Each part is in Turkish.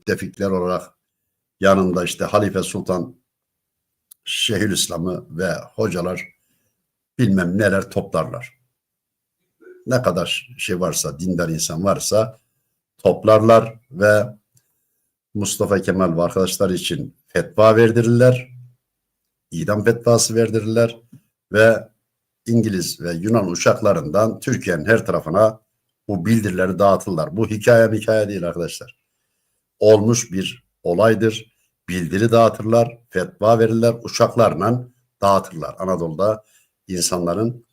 müttefikler olarak yanında işte Halife Sultan Şeyhülislam'ı ve hocalar bilmem neler toplarlar. Ne kadar şey varsa, dindar insan varsa toplarlar ve Mustafa Kemal ve arkadaşlar için fetva verdirirler. idam fetvası verdirirler ve İngiliz ve Yunan uçaklarından Türkiye'nin her tarafına bu bildirileri dağıtırlar. Bu hikaye hikaye değil arkadaşlar. Olmuş bir olaydır. Bildiri dağıtırlar, fetva verirler, uçaklarla dağıtırlar. Anadolu'da insanların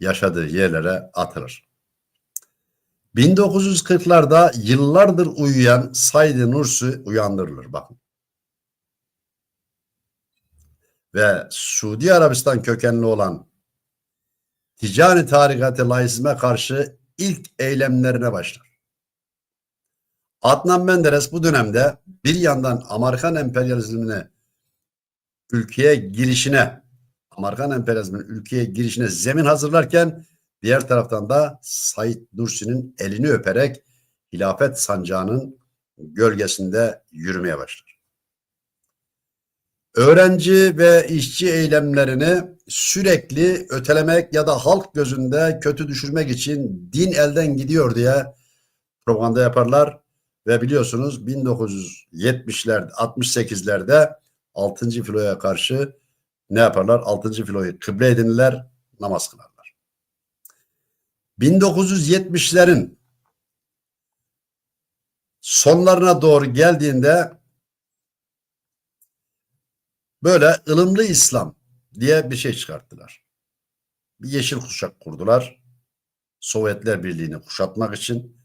yaşadığı yerlere atılır. 1940'larda yıllardır uyuyan Said Nursi uyandırılır bakın. Ve Suudi Arabistan kökenli olan ticari tarikatı laizme karşı ilk eylemlerine başlar. Adnan Menderes bu dönemde bir yandan Amerikan emperyalizmine ülkeye girişine Amerikan emperyalizminin ülkeye girişine zemin hazırlarken diğer taraftan da Said Nursi'nin elini öperek hilafet sancağının gölgesinde yürümeye başlar. Öğrenci ve işçi eylemlerini sürekli ötelemek ya da halk gözünde kötü düşürmek için din elden gidiyor diye propaganda yaparlar ve biliyorsunuz 1970'lerde 68'lerde 6. filoya karşı ne yaparlar? 6. filoyu kıble edinirler, namaz kılarlar. 1970'lerin sonlarına doğru geldiğinde böyle ılımlı İslam diye bir şey çıkarttılar. Bir yeşil kuşak kurdular. Sovyetler Birliği'ni kuşatmak için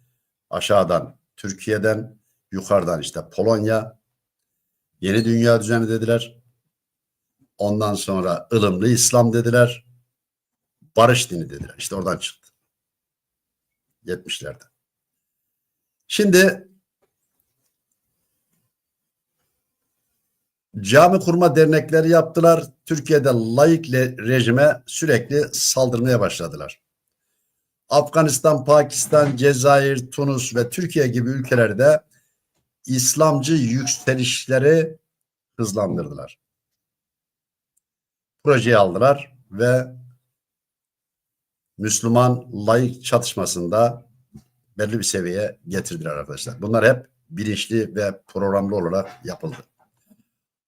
aşağıdan Türkiye'den yukarıdan işte Polonya yeni dünya düzeni dediler. Ondan sonra ılımlı İslam dediler. Barış dini dediler. İşte oradan çıktı. 70'lerde. Şimdi cami kurma dernekleri yaptılar. Türkiye'de laik rejime sürekli saldırmaya başladılar. Afganistan, Pakistan, Cezayir, Tunus ve Türkiye gibi ülkelerde İslamcı yükselişleri hızlandırdılar. Projeyi aldılar ve Müslüman laik çatışmasında belli bir seviyeye getirdiler arkadaşlar. Bunlar hep bilinçli ve programlı olarak yapıldı.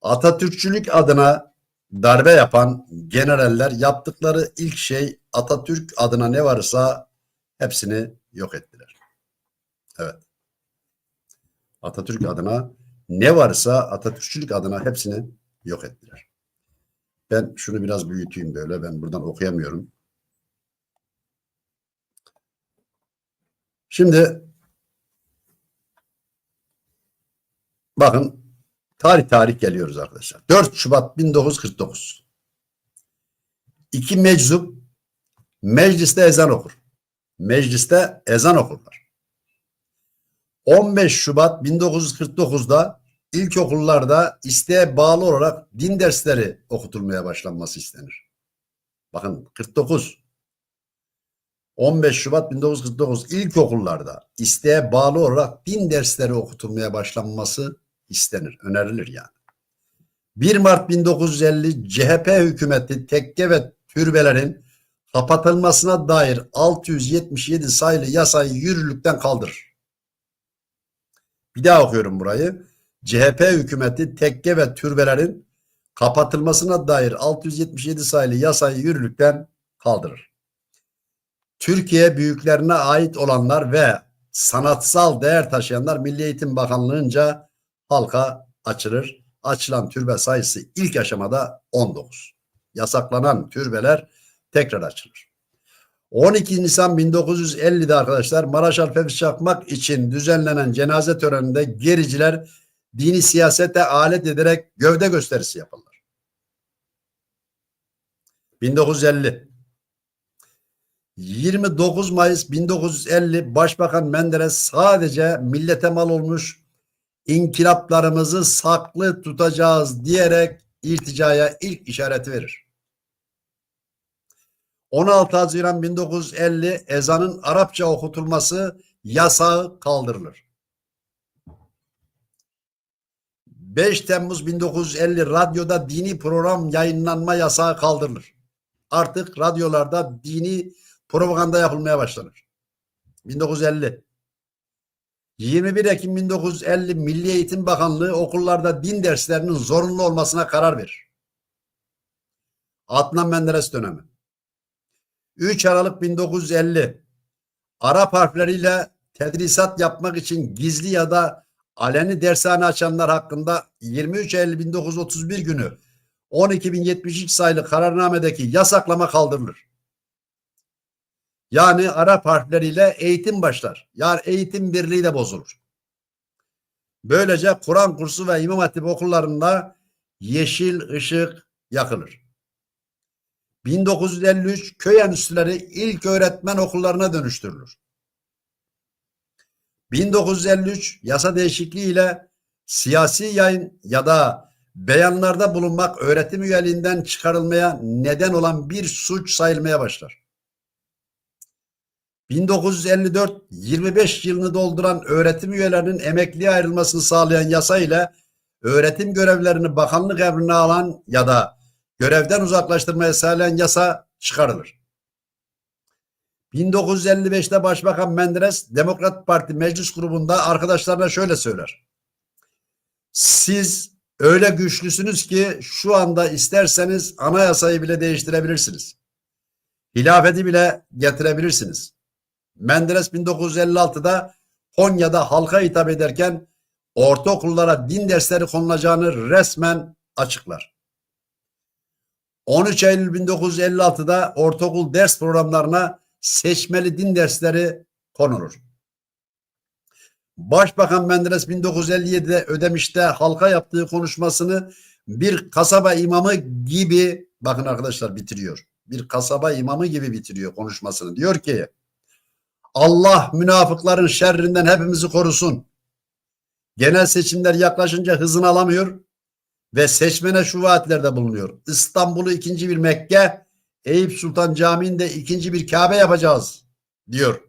Atatürkçülük adına darbe yapan generaller yaptıkları ilk şey Atatürk adına ne varsa hepsini yok ettiler. Evet. Atatürk adına ne varsa Atatürkçülük adına hepsini yok ettiler. Ben şunu biraz büyüteyim böyle. Ben buradan okuyamıyorum. Şimdi bakın tarih tarih geliyoruz arkadaşlar. 4 Şubat 1949. İki meczup mecliste ezan okur. Mecliste ezan okurlar. 15 Şubat 1949'da ilkokullarda isteğe bağlı olarak din dersleri okutulmaya başlanması istenir. Bakın 49 15 Şubat 1949 ilkokullarda isteğe bağlı olarak din dersleri okutulmaya başlanması istenir, önerilir yani. 1 Mart 1950 CHP hükümeti tekke ve türbelerin kapatılmasına dair 677 sayılı yasayı yürürlükten kaldırır. Bir daha okuyorum burayı. CHP hükümeti tekke ve türbelerin kapatılmasına dair 677 sayılı yasayı yürürlükten kaldırır. Türkiye büyüklerine ait olanlar ve sanatsal değer taşıyanlar Milli Eğitim Bakanlığı'nca halka açılır. Açılan türbe sayısı ilk aşamada 19. Yasaklanan türbeler tekrar açılır. 12 Nisan 1950'de arkadaşlar Maraş Alfevi Çakmak için düzenlenen cenaze töreninde gericiler dini siyasete alet ederek gövde gösterisi yaparlar. 1950 29 Mayıs 1950 Başbakan Menderes sadece millete mal olmuş inkılaplarımızı saklı tutacağız diyerek irticaya ilk işareti verir. 16 Haziran 1950 ezanın Arapça okutulması yasağı kaldırılır. 5 Temmuz 1950 radyoda dini program yayınlanma yasağı kaldırılır. Artık radyolarda dini propaganda yapılmaya başlanır. 1950 21 Ekim 1950 Milli Eğitim Bakanlığı okullarda din derslerinin zorunlu olmasına karar verir. Adnan Menderes dönemi. 3 Aralık 1950 Arap harfleriyle tedrisat yapmak için gizli ya da aleni dershane açanlar hakkında 23 Eylül 1931 günü 12.073 sayılı kararnamedeki yasaklama kaldırılır. Yani Arap harfleriyle eğitim başlar. Yani eğitim birliği de bozulur. Böylece Kur'an kursu ve İmam Hatip okullarında yeşil ışık yakılır. 1953 köy enstitüleri ilk öğretmen okullarına dönüştürülür. 1953 yasa değişikliği ile siyasi yayın ya da beyanlarda bulunmak öğretim üyeliğinden çıkarılmaya neden olan bir suç sayılmaya başlar. 1954 25 yılını dolduran öğretim üyelerinin emekliye ayrılmasını sağlayan yasa ile öğretim görevlerini bakanlık emrine alan ya da görevden uzaklaştırmaya sağlayan yasa çıkarılır. 1955'te Başbakan Menderes Demokrat Parti meclis grubunda arkadaşlarına şöyle söyler. Siz öyle güçlüsünüz ki şu anda isterseniz anayasayı bile değiştirebilirsiniz. Hilafeti bile getirebilirsiniz. Menderes 1956'da Konya'da halka hitap ederken ortaokullara din dersleri konulacağını resmen açıklar. 13 Eylül 1956'da ortaokul ders programlarına seçmeli din dersleri konulur. Başbakan Menderes 1957'de Ödemiş'te halka yaptığı konuşmasını bir kasaba imamı gibi bakın arkadaşlar bitiriyor. Bir kasaba imamı gibi bitiriyor konuşmasını. Diyor ki Allah münafıkların şerrinden hepimizi korusun. Genel seçimler yaklaşınca hızını alamıyor ve seçmene şu vaatlerde bulunuyor. İstanbul'u ikinci bir Mekke, Eyüp Sultan Camii'nde ikinci bir Kabe yapacağız diyor.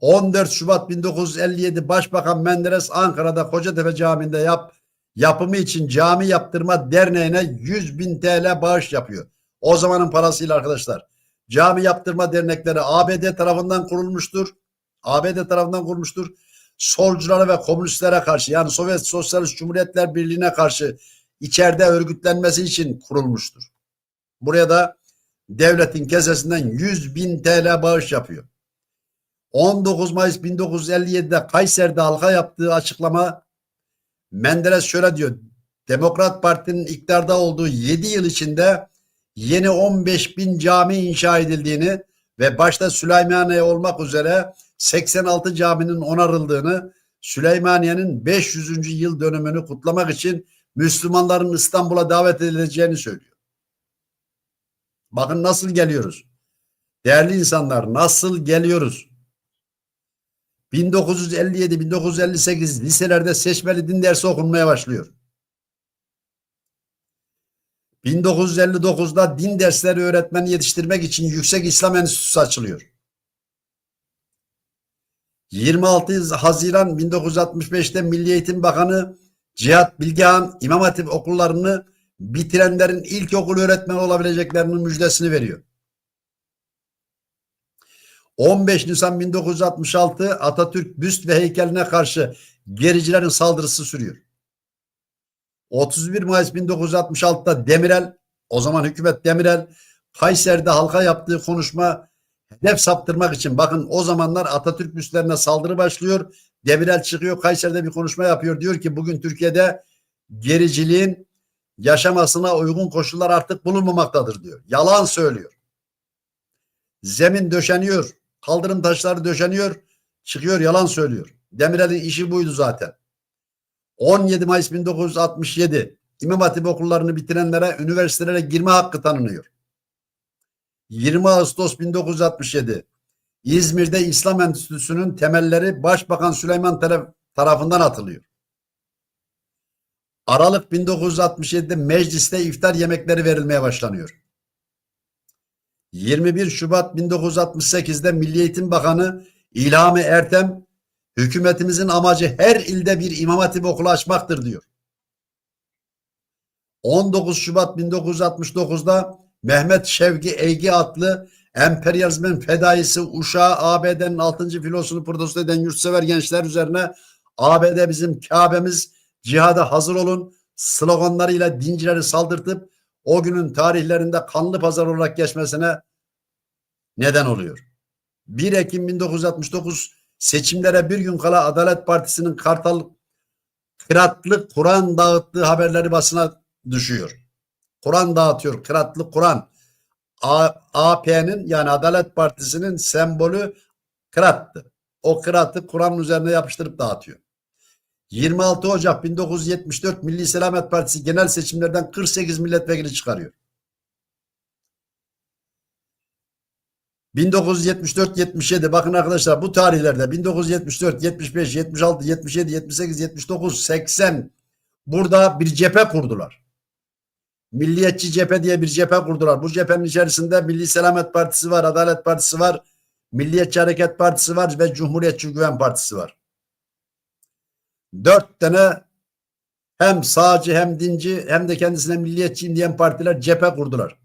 14 Şubat 1957 Başbakan Menderes Ankara'da Kocatepe Camii'nde yap, yapımı için cami yaptırma derneğine 100 bin TL bağış yapıyor. O zamanın parasıyla arkadaşlar. Cami yaptırma dernekleri ABD tarafından kurulmuştur. ABD tarafından kurulmuştur. Solculara ve komünistlere karşı yani Sovyet Sosyalist Cumhuriyetler Birliği'ne karşı içeride örgütlenmesi için kurulmuştur. Buraya da devletin kesesinden 100 bin TL bağış yapıyor. 19 Mayıs 1957'de Kayseri'de halka yaptığı açıklama Menderes şöyle diyor. Demokrat Parti'nin iktidarda olduğu 7 yıl içinde yeni 15 bin cami inşa edildiğini ve başta Süleymaniye olmak üzere 86 caminin onarıldığını, Süleymaniye'nin 500. yıl dönümünü kutlamak için Müslümanların İstanbul'a davet edileceğini söylüyor. Bakın nasıl geliyoruz. Değerli insanlar nasıl geliyoruz? 1957-1958 liselerde seçmeli din dersi okunmaya başlıyor. 1959'da din dersleri öğretmeni yetiştirmek için Yüksek İslam Enstitüsü açılıyor. 26 Haziran 1965'te Milli Eğitim Bakanı Cihat Bilgehan İmam Hatip okullarını bitirenlerin ilkokul öğretmeni olabileceklerinin müjdesini veriyor. 15 Nisan 1966 Atatürk büst ve heykeline karşı gericilerin saldırısı sürüyor. 31 Mayıs 1966'da Demirel, o zaman hükümet Demirel, Kayseri'de halka yaptığı konuşma hedef saptırmak için bakın o zamanlar Atatürk büstlerine saldırı başlıyor. Demirel çıkıyor Kayseri'de bir konuşma yapıyor. Diyor ki bugün Türkiye'de gericiliğin yaşamasına uygun koşullar artık bulunmamaktadır diyor. Yalan söylüyor. Zemin döşeniyor. Kaldırım taşları döşeniyor. Çıkıyor yalan söylüyor. Demirel'in işi buydu zaten. 17 Mayıs 1967 İmam Hatip okullarını bitirenlere üniversitelere girme hakkı tanınıyor. 20 Ağustos 1967 İzmir'de İslam Enstitüsü'nün temelleri Başbakan Süleyman tarafından atılıyor. Aralık 1967'de mecliste iftar yemekleri verilmeye başlanıyor. 21 Şubat 1968'de Milli Eğitim Bakanı İlhami Ertem Hükümetimizin amacı her ilde bir İmam Hatip okulu açmaktır diyor. 19 Şubat 1969'da Mehmet Şevki Eygi adlı emperyalizmin fedaisi uşağı ABD'nin 6. filosunu protesto eden yurtsever gençler üzerine ABD bizim Kabe'miz cihada hazır olun sloganlarıyla dincileri saldırtıp o günün tarihlerinde kanlı pazar olarak geçmesine neden oluyor. 1 Ekim 1969 seçimlere bir gün kala Adalet Partisi'nin Kartal Kıratlı Kur'an dağıttığı haberleri basına düşüyor. Kur'an dağıtıyor. Kıratlı Kur'an. AP'nin yani Adalet Partisi'nin sembolü kırattı. O kıratı Kur'an'ın üzerine yapıştırıp dağıtıyor. 26 Ocak 1974 Milli Selamet Partisi genel seçimlerden 48 milletvekili çıkarıyor. 1974-77 bakın arkadaşlar bu tarihlerde 1974, 75, 76, 77, 78, 79, 80 burada bir cephe kurdular. Milliyetçi cephe diye bir cephe kurdular. Bu cephenin içerisinde Milli Selamet Partisi var, Adalet Partisi var, Milliyetçi Hareket Partisi var ve Cumhuriyetçi Güven Partisi var. Dört tane hem sağcı hem dinci hem de kendisine milliyetçiyim diyen partiler cephe kurdular.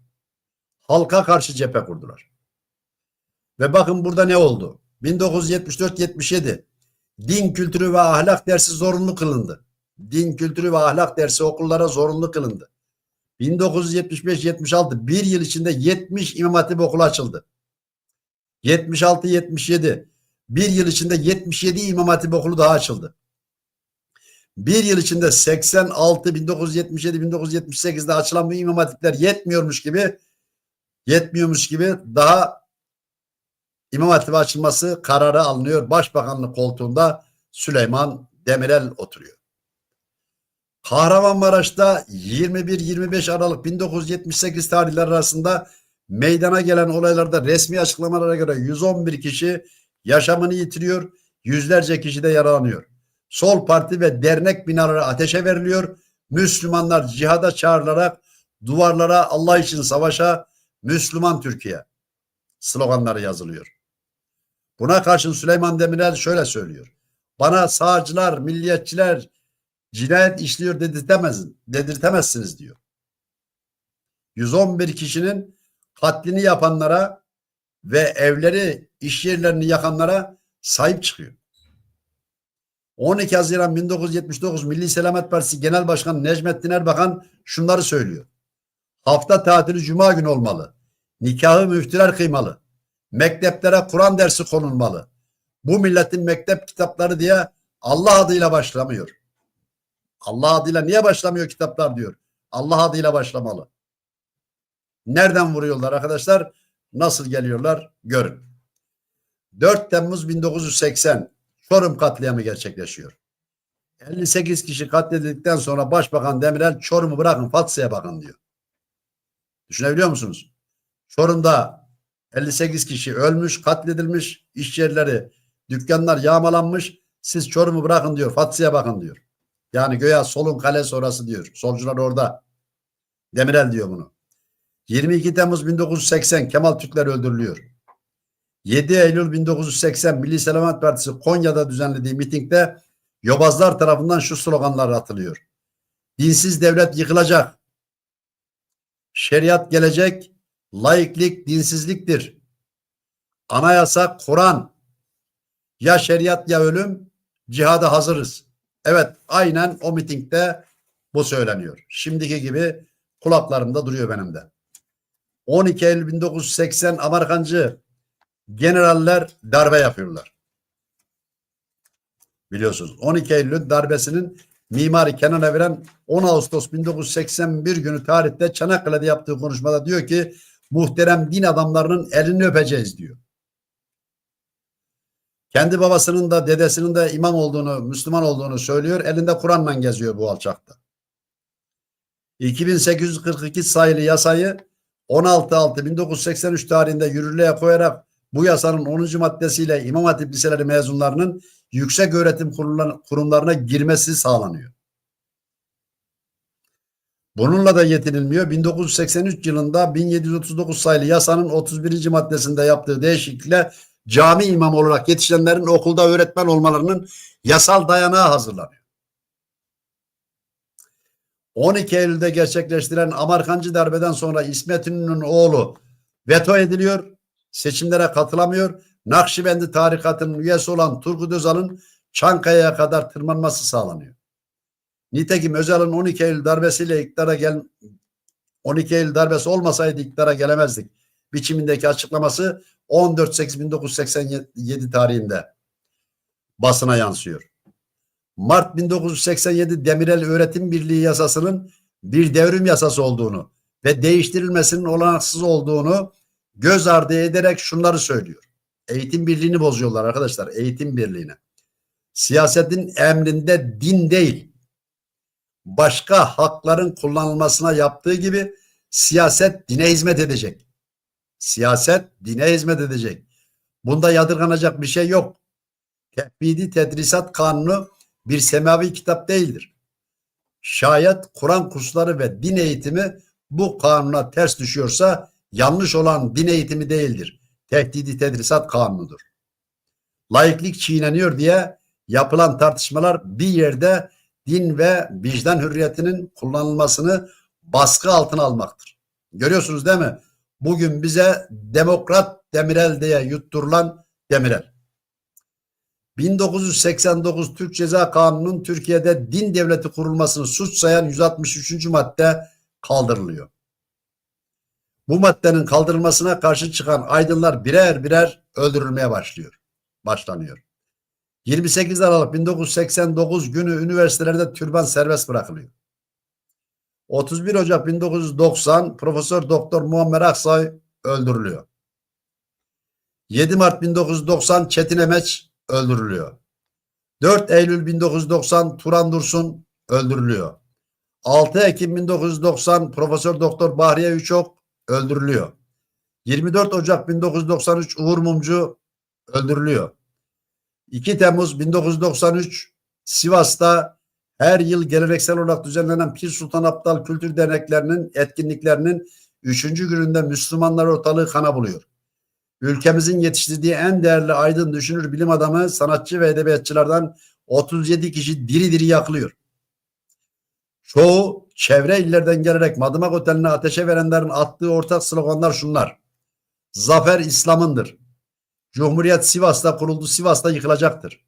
Halka karşı cephe kurdular. Ve bakın burada ne oldu? 1974-77 din kültürü ve ahlak dersi zorunlu kılındı. Din kültürü ve ahlak dersi okullara zorunlu kılındı. 1975-76 bir yıl içinde 70 İmam Hatip okulu açıldı. 76-77 bir yıl içinde 77 İmam Hatip okulu daha açıldı. Bir yıl içinde 86, 1977, 1978'de açılan bu İmam Hatipler yetmiyormuş gibi yetmiyormuş gibi daha İmam Hatip açılması kararı alınıyor. Başbakanlık koltuğunda Süleyman Demirel oturuyor. Kahramanmaraş'ta 21-25 Aralık 1978 tarihleri arasında meydana gelen olaylarda resmi açıklamalara göre 111 kişi yaşamını yitiriyor, yüzlerce kişi de yaralanıyor. Sol parti ve dernek binaları ateşe veriliyor. Müslümanlar cihada çağrılarak duvarlara Allah için savaşa Müslüman Türkiye sloganları yazılıyor. Buna karşın Süleyman Demirel şöyle söylüyor. Bana sağcılar, milliyetçiler cinayet işliyor dedirtemez, dedirtemezsiniz diyor. 111 kişinin katlini yapanlara ve evleri, iş yerlerini yakanlara sahip çıkıyor. 12 Haziran 1979 Milli Selamet Partisi Genel Başkanı Necmettin Erbakan şunları söylüyor. Hafta tatili cuma günü olmalı. Nikahı müftüler kıymalı. Mekteplere Kur'an dersi konulmalı. Bu milletin mektep kitapları diye Allah adıyla başlamıyor. Allah adıyla niye başlamıyor kitaplar diyor. Allah adıyla başlamalı. Nereden vuruyorlar arkadaşlar? Nasıl geliyorlar? Görün. 4 Temmuz 1980 Çorum katliamı gerçekleşiyor. 58 kişi katledildikten sonra Başbakan Demirel Çorum'u bırakın Fatsa'ya bakın diyor. Düşünebiliyor musunuz? Çorum'da 58 kişi ölmüş, katledilmiş, iş yerleri, dükkanlar yağmalanmış. Siz Çorum'u bırakın diyor, Fatsa'ya bakın diyor. Yani göya solun kalesi orası diyor. Solcular orada. Demirel diyor bunu. 22 Temmuz 1980 Kemal Türkler öldürülüyor. 7 Eylül 1980 Milli Selamet Partisi Konya'da düzenlediği mitingde yobazlar tarafından şu sloganlar atılıyor. Dinsiz devlet yıkılacak. Şeriat gelecek. Laiklik dinsizliktir. Anayasa Kur'an. Ya şeriat ya ölüm. Cihada hazırız. Evet aynen o mitingde bu söyleniyor. Şimdiki gibi kulaklarımda duruyor benim de. 12 Eylül 1980 Amerikancı generaller darbe yapıyorlar. Biliyorsunuz 12 Eylül darbesinin mimari Kenan Evren 10 Ağustos 1981 günü tarihte Çanakkale'de yaptığı konuşmada diyor ki muhterem din adamlarının elini öpeceğiz diyor. Kendi babasının da dedesinin de imam olduğunu, Müslüman olduğunu söylüyor. Elinde Kur'an'la geziyor bu alçakta. 2842 sayılı yasayı 16.6.1983 tarihinde yürürlüğe koyarak bu yasanın 10. maddesiyle İmam Hatip Liseleri mezunlarının yüksek öğretim kurumlarına girmesi sağlanıyor. Bununla da yetinilmiyor. 1983 yılında 1739 sayılı yasanın 31. maddesinde yaptığı değişiklikle cami imamı olarak yetişenlerin okulda öğretmen olmalarının yasal dayanağı hazırlanıyor. 12 Eylül'de gerçekleştirilen Amerikancı darbeden sonra İsmet İnönü'nün oğlu veto ediliyor. Seçimlere katılamıyor. Nakşibendi tarikatının üyesi olan Turgut Özal'ın Çankaya'ya kadar tırmanması sağlanıyor. Nitekim Özal'ın 12 Eylül darbesiyle iktidara gel 12 Eylül darbesi olmasaydı iktidara gelemezdik. Biçimindeki açıklaması 14.8.1987 tarihinde basına yansıyor. Mart 1987 Demirel Öğretim Birliği yasasının bir devrim yasası olduğunu ve değiştirilmesinin olanaksız olduğunu göz ardı ederek şunları söylüyor. Eğitim birliğini bozuyorlar arkadaşlar. Eğitim birliğini. Siyasetin emrinde din değil. Başka hakların kullanılmasına yaptığı gibi siyaset dine hizmet edecek. Siyaset dine hizmet edecek. Bunda yadırganacak bir şey yok. Tevhidi Tedrisat Kanunu bir semavi kitap değildir. Şayet Kur'an kursları ve din eğitimi bu kanuna ters düşüyorsa yanlış olan din eğitimi değildir. Tehdidi Tedrisat Kanunudur. Laiklik çiğneniyor diye yapılan tartışmalar bir yerde din ve vicdan hürriyetinin kullanılmasını baskı altına almaktır. Görüyorsunuz değil mi? Bugün bize demokrat Demirel diye yutturulan Demirel. 1989 Türk Ceza Kanunu'nun Türkiye'de din devleti kurulmasını suç sayan 163. madde kaldırılıyor. Bu maddenin kaldırılmasına karşı çıkan aydınlar birer birer öldürülmeye başlıyor. Başlanıyor. 28 Aralık 1989 günü üniversitelerde türban serbest bırakılıyor. 31 Ocak 1990 Profesör Doktor Muammer Aksoy öldürülüyor. 7 Mart 1990 Çetin Emeç öldürülüyor. 4 Eylül 1990 Turan Dursun öldürülüyor. 6 Ekim 1990 Profesör Doktor Bahriye Üçok öldürülüyor. 24 Ocak 1993 Uğur Mumcu öldürülüyor. 2 Temmuz 1993 Sivas'ta her yıl geleneksel olarak düzenlenen Pir Sultan Abdal Kültür Derneklerinin etkinliklerinin 3. gününde Müslümanlar ortalığı kana buluyor. Ülkemizin yetiştirdiği en değerli aydın düşünür bilim adamı, sanatçı ve edebiyatçılardan 37 kişi diri diri yakılıyor. Çoğu çevre illerden gelerek Madımak Oteli'ne ateşe verenlerin attığı ortak sloganlar şunlar. Zafer İslam'ındır. Cumhuriyet Sivas'ta kuruldu, Sivas'ta yıkılacaktır.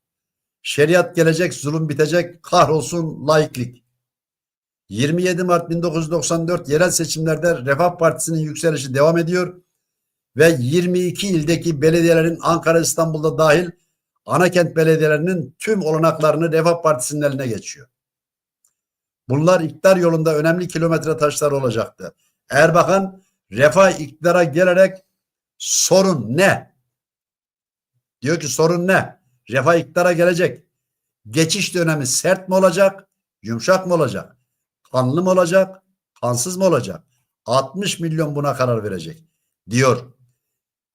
Şeriat gelecek, zulüm bitecek, kahrolsun laiklik. 27 Mart 1994 yerel seçimlerde Refah Partisi'nin yükselişi devam ediyor ve 22 ildeki belediyelerin Ankara, İstanbul'da dahil ana kent belediyelerinin tüm olanaklarını Refah Partisi'nin eline geçiyor. Bunlar iktidar yolunda önemli kilometre taşları olacaktı. Erbakan refah iktidara gelerek sorun ne? Diyor ki sorun ne? Refah iktidara gelecek. Geçiş dönemi sert mi olacak? Yumuşak mı olacak? Kanlı mı olacak? Kansız mı olacak? 60 milyon buna karar verecek diyor.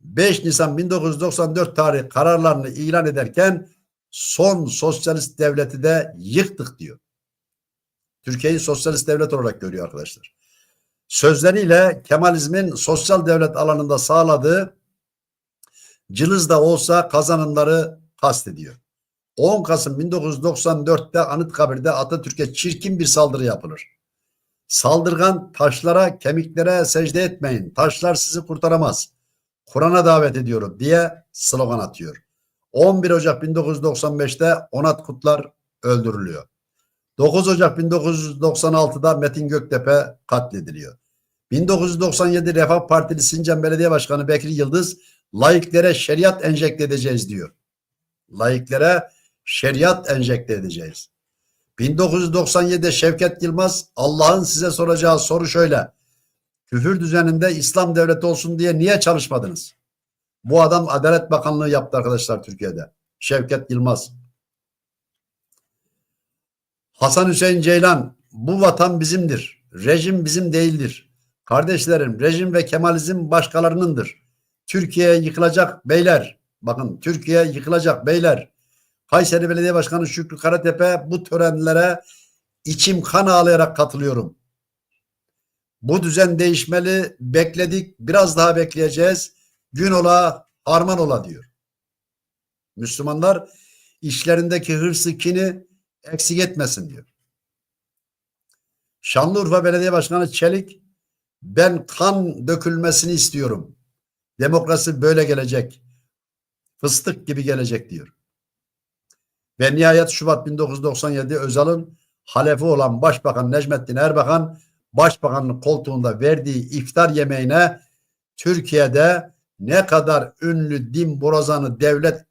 5 Nisan 1994 tarih kararlarını ilan ederken son sosyalist devleti de yıktık diyor. Türkiye'yi sosyalist devlet olarak görüyor arkadaşlar. Sözleriyle Kemalizmin sosyal devlet alanında sağladığı cılız da olsa kazanımları kastediyor. 10 Kasım 1994'te Anıtkabir'de Atatürk'e çirkin bir saldırı yapılır. Saldırgan taşlara, kemiklere secde etmeyin. Taşlar sizi kurtaramaz. Kur'an'a davet ediyorum diye slogan atıyor. 11 Ocak 1995'te Onat Kutlar öldürülüyor. 9 Ocak 1996'da Metin Göktepe katlediliyor. 1997 Refah Partili Sincan Belediye Başkanı Bekri Yıldız laiklere şeriat enjekte edeceğiz diyor. Laiklere şeriat enjekte edeceğiz. 1997'de Şevket Yılmaz Allah'ın size soracağı soru şöyle. Küfür düzeninde İslam devleti olsun diye niye çalışmadınız? Bu adam Adalet Bakanlığı yaptı arkadaşlar Türkiye'de. Şevket Yılmaz. Hasan Hüseyin Ceylan bu vatan bizimdir. Rejim bizim değildir. Kardeşlerim rejim ve Kemalizm başkalarınındır. Türkiye yıkılacak beyler. Bakın Türkiye yıkılacak beyler. Kayseri Belediye Başkanı Şükrü Karatepe bu törenlere içim kan ağlayarak katılıyorum. Bu düzen değişmeli. Bekledik. Biraz daha bekleyeceğiz. Gün ola, harman ola diyor. Müslümanlar işlerindeki hırsı kini eksik etmesin diyor. Şanlıurfa Belediye Başkanı Çelik ben kan dökülmesini istiyorum. Demokrasi böyle gelecek. Fıstık gibi gelecek diyor. Ve nihayet Şubat 1997 Özal'ın halefi olan Başbakan Necmettin Erbakan Başbakanlık koltuğunda verdiği iftar yemeğine Türkiye'de ne kadar ünlü din borazanı devlet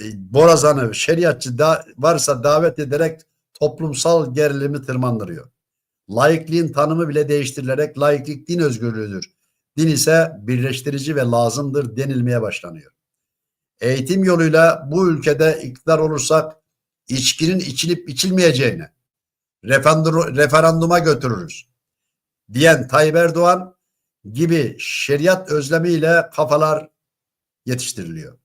e, borazanı şeriatçı da varsa davet ederek toplumsal gerilimi tırmandırıyor. Laikliğin tanımı bile değiştirilerek laiklik din özgürlüğüdür. Din ise birleştirici ve lazımdır denilmeye başlanıyor. Eğitim yoluyla bu ülkede iktidar olursak içkinin içilip içilmeyeceğini referandum- referanduma götürürüz diyen Tayyip Erdoğan gibi şeriat özlemiyle kafalar yetiştiriliyor.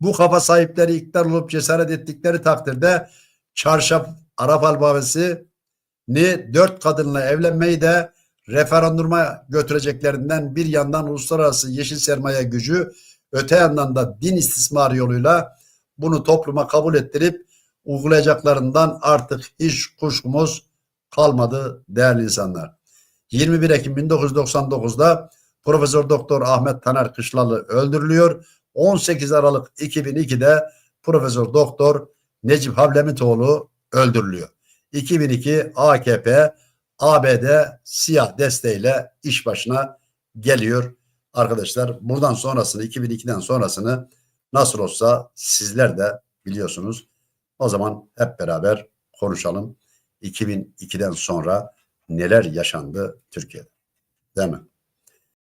Bu kafa sahipleri iktidar olup cesaret ettikleri takdirde çarşaf Arap alfabesi ni dört kadınla evlenmeyi de referanduma götüreceklerinden bir yandan uluslararası yeşil sermaye gücü öte yandan da din istismarı yoluyla bunu topluma kabul ettirip uygulayacaklarından artık hiç kuşkumuz kalmadı değerli insanlar. 21 Ekim 1999'da Profesör Doktor Ahmet Taner Kışlalı öldürülüyor. 18 Aralık 2002'de Profesör Doktor Necip Havlemitoğlu öldürülüyor. 2002 AKP ABD siyah desteğiyle iş başına geliyor. Arkadaşlar buradan sonrasını 2002'den sonrasını nasıl olsa sizler de biliyorsunuz. O zaman hep beraber konuşalım. 2002'den sonra neler yaşandı Türkiye'de? Değil mi?